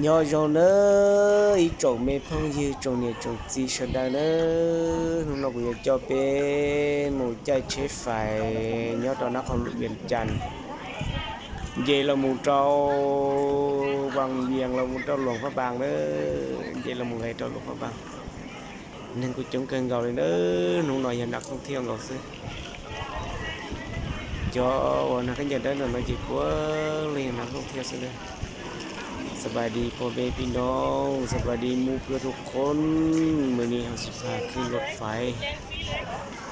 nhỏ rồi nữa ý trộn mê phong dư trộn nhà trộn gì sợ đa nữa hôm nào cũng cho bé một chai chế phải, nhớ đó nó không được biển chăn vậy là một trâu bằng viền là một trâu luồng phát bằng đó. Vậy là một ngày trâu luồng phát bằng nên cô chống cân gầu này nữa nụ nồi hiện đặc không thiêu gầu xưa. Cho nó cái giờ đó là nó chỉ có liền nó không thiêu xưa đây. สบายดีพ่อแม่พี่น้องสบายดีมู่เพื่อทุกคนมื้อนี้เฮาสิพาขึ้นรถไฟ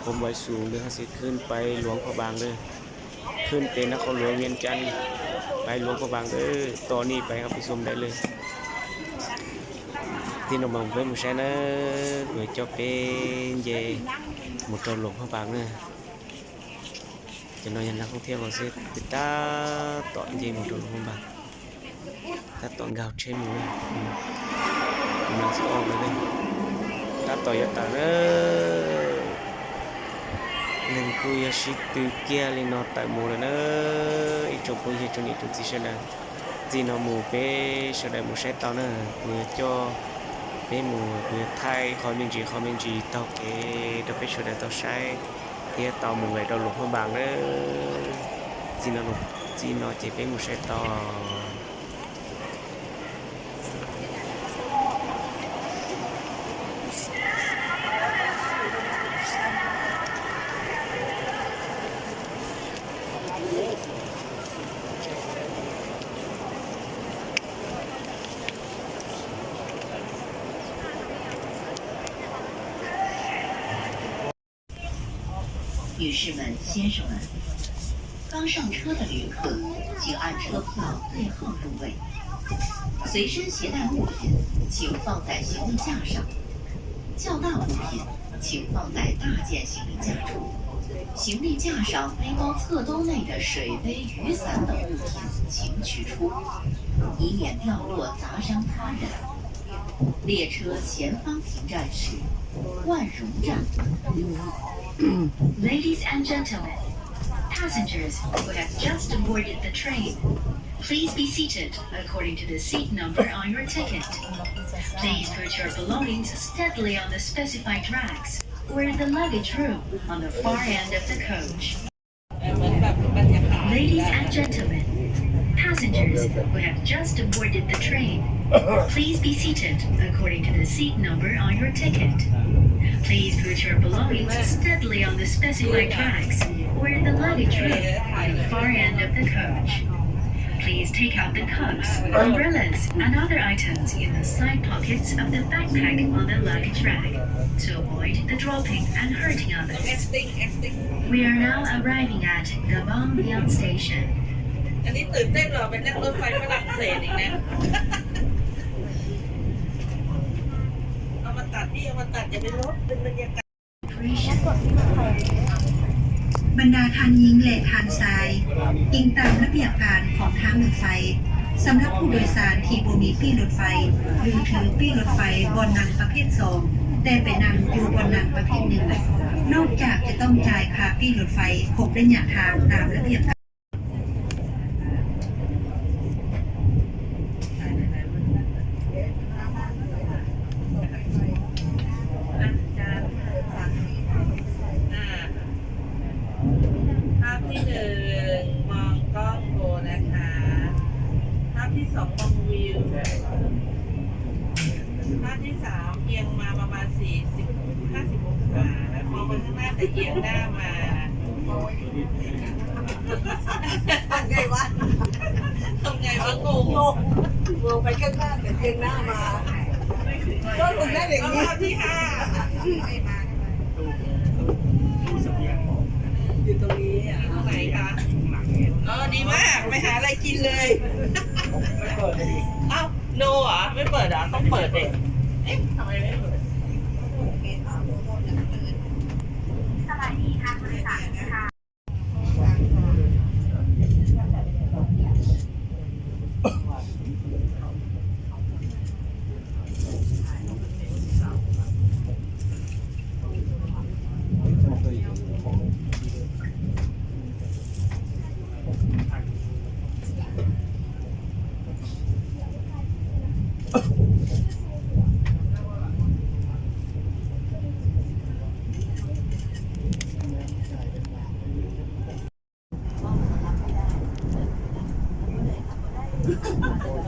ความไว้สูงเด้อเฮาสิขึ้นไปหลวงพระบางเด้อขึ้นเต็นนครหลวงเวียงจันทน์ไปหลวงพระบางเด้อตอนนี้ไปครับไปชมได้เลย ที่น้องบังเพิ่นบ่ใช่นะเดี๋ยเจ้าเป็นเยหมดตอนหลวงพระบางเด้อจะนอนยันนักท่องเที่ยวก็สิติดตาตอนเย็นหมดตอนหลวงพระบาง ถ้าตอนกาวเช่นนี้กำลังจะออกเลยถ้าต่อยตาเนหนึ่งกุยาชิตุเกียลินอตายมูเลยเนอีจบปุยจนี่จุดที่เชนะจีนอมูเป้เชดมูใช้ตอนเนกุยจ่อเป้มูกุยไทยคอมเมนจีคอมเมนจีตอเกดเป้เชดต่อใช้เฮียต่อมูไว้ต่อหลวงพ่อบางเนจีนอจีนอเจเป้มูใช้ต่อ 女士们、先生们，刚上车的旅客请按车票对号入位。随身携带物品请放在行李架上，较大物品请放在大件行李架处。行李架上背包侧兜内的水杯、雨伞等物品请取出，以免掉落砸伤他人。列车前方停站是万荣站。Ladies and gentlemen, passengers who have just boarded the train, please be seated according to the seat number on your ticket. Please put your belongings steadily on the specified racks or in the luggage room on the far end of the coach. Ladies and gentlemen, passengers who have just boarded the train, please be seated according to the seat number on your ticket. Please put your belongings steadily on the specified tracks or in the luggage room on the far end of the coach. Please take out the cups, umbrellas, and other items in the side pockets of the backpack on the luggage rack to avoid the dropping and hurting others. We are now arriving at Gabon Liang Station. อันนี้ตื่นเต้นเหรอเป็นนั่งรถไฟฝรั่งเศสอีกนะ ตัดนี่เอามาตัดอย่าไปลบเป็นบรรยากาศบรรดาทานหญิงและทานชายอิงตามระเบียบการของทางรถไฟสำหรับผู้โดยสารที่บ่มีปี้รถไฟ หรือถือปี้รถไฟบนนังประเภทสองแต่ไปนั่งอยู่บนนังประเภทหนึ่งนอกจากจะต้องจ่ายค่าปี้รถไฟครบระยะทางตามระเบียบการ อาจารย์อ่าภาพที่หนึ่งมองกล้องโบนะคะ ภาพที่สองมองวิว ภาพที่สามเอียงมาประมาณสี่สิบห้าสิบองศาแล้วมองไปข้างหน้าแต่เอียงหน้ามาทำไงวะทำไงวะงงมองไปข้างหน้าแต่เอียงหน้ามา ก็คงได้อย่างนี้ภาพที่ห้าอยู่ตรงนี้อะตรงไหนคะเออดีมากไปหาอะไรกินเลย เอ้าโนเหรอไม่เปิดเหรอต้องเปิดเด็ก เอ๊ะทำไมได้เปิดแกยังไม่พอแต่เก้าสิบ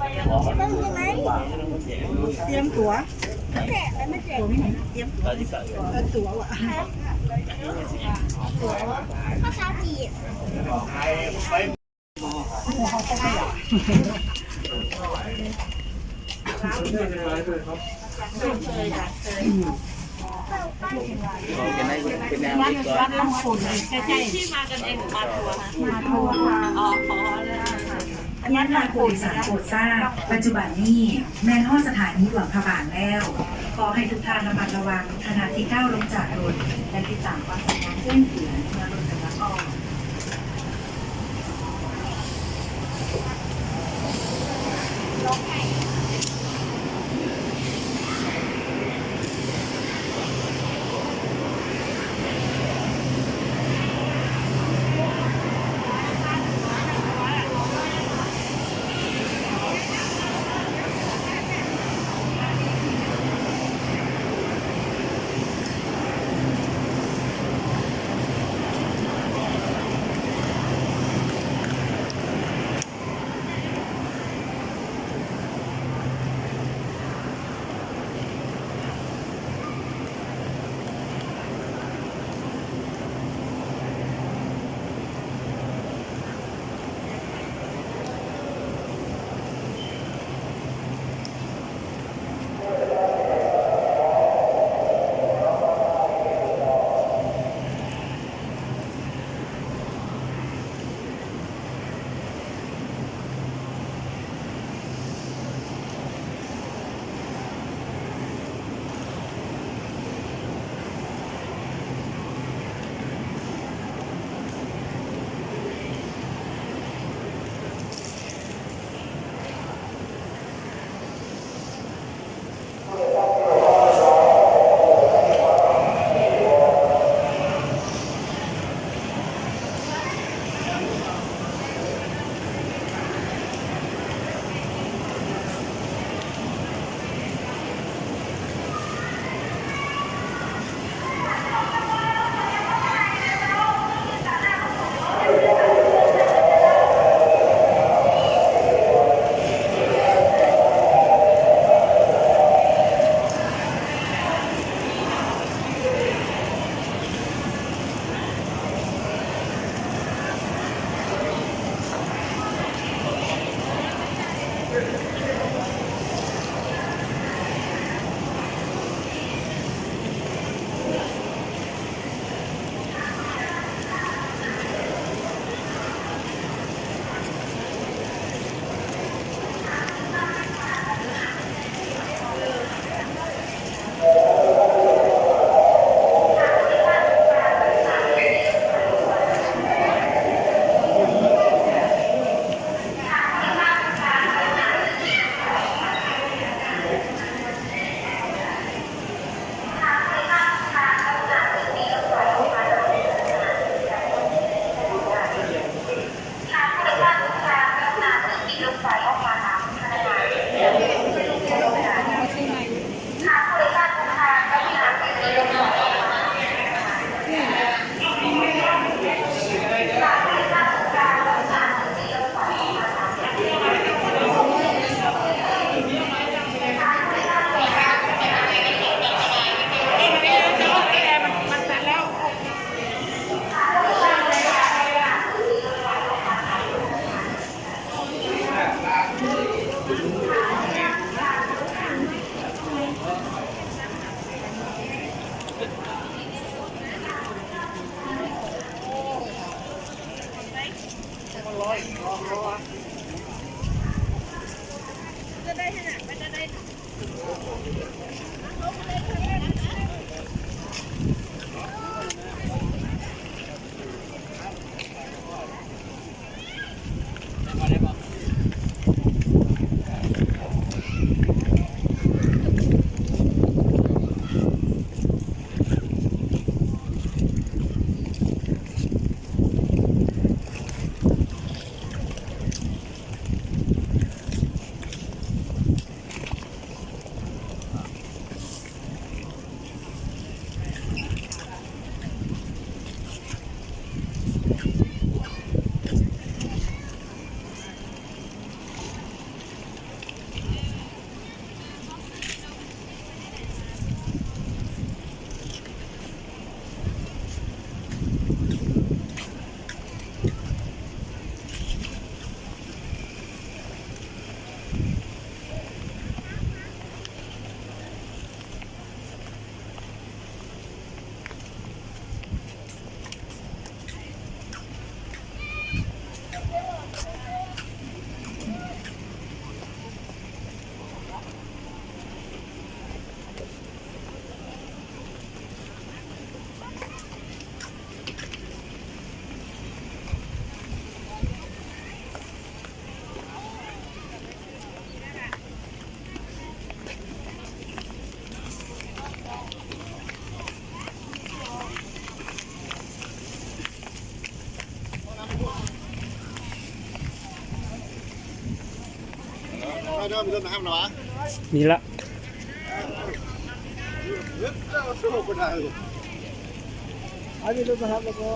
อะเตรียมตั๋วตั๋วไม่เตรียมเตรียมตั๋วเออตั๋วว่ะที่มากันเองหรือมาทัวร์คะมาทัวร์อ๋อขอเลยค่ะ ย่านลางผู้โดยสารโปรดทราบปัจจุบันนี้แม่นฮอสถานีหลวงพระบางแล้วขอให้ทุกท่านระมัดระวังขณะที่ก้าวลงจากรถและติดตามความสัญญาณแจ้งเสือนเมื่อรถกำลังออกเดิมเดิมห้ามหรอ มีละอันนี้ลูกนะครับแล้วก็